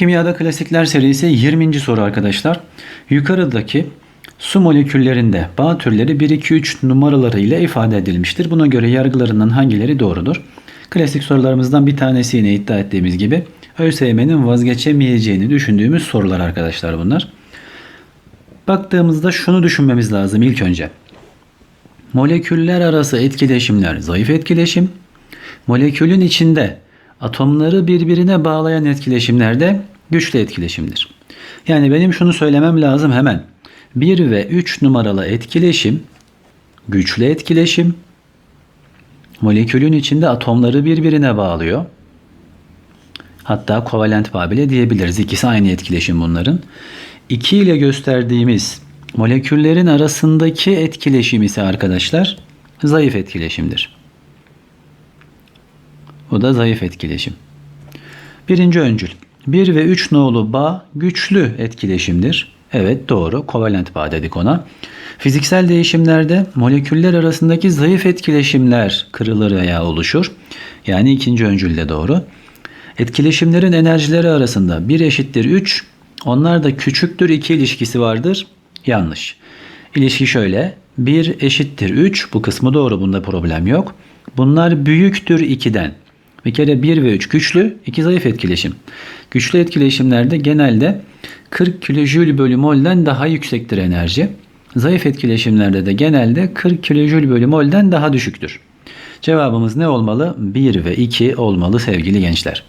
Kimyada Klasikler serisi 20. soru arkadaşlar. Yukarıdaki su moleküllerinde bağ türleri 1, 2, 3 numaraları ile ifade edilmiştir. Buna göre yargılarından hangileri doğrudur? Klasik sorularımızdan bir tanesi yine iddia ettiğimiz gibi ÖSYM'nin vazgeçemeyeceğini düşündüğümüz sorular arkadaşlar bunlar. Baktığımızda şunu düşünmemiz lazım ilk önce. Moleküller arası etkileşimler zayıf etkileşim. Molekülün içinde atomları birbirine bağlayan etkileşimler de güçlü etkileşimdir. Yani benim şunu söylemem lazım hemen. 1 ve 3 numaralı etkileşim güçlü etkileşim. Molekülün içinde atomları birbirine bağlıyor. Hatta kovalent bağ bile diyebiliriz. İkisi aynı etkileşim bunların. 2 ile gösterdiğimiz moleküllerin arasındaki etkileşim ise arkadaşlar zayıf etkileşimdir. O da zayıf etkileşim. Birinci öncül. 1 ve 3 nolu bağ güçlü etkileşimdir. Evet doğru. Kovalent bağ dedik ona. Fiziksel değişimlerde moleküller arasındaki zayıf etkileşimler kırılır veya oluşur. Yani ikinci öncül de doğru. Etkileşimlerin enerjileri arasında 1 eşittir 3, onlar da küçüktür 2 ilişkisi vardır. Yanlış. İlişki şöyle. 1 eşittir 3. Bu kısmı doğru. Bunda problem yok. Bunlar büyüktür 2'den. Bir kere 1 ve 3 güçlü, 2 zayıf etkileşim. Güçlü etkileşimlerde genelde 40 kilojül bölü mol'den daha yüksektir enerji. Zayıf etkileşimlerde de genelde 40 kilojül bölü mol'den daha düşüktür. Cevabımız ne olmalı? 1 ve 2 olmalı sevgili gençler.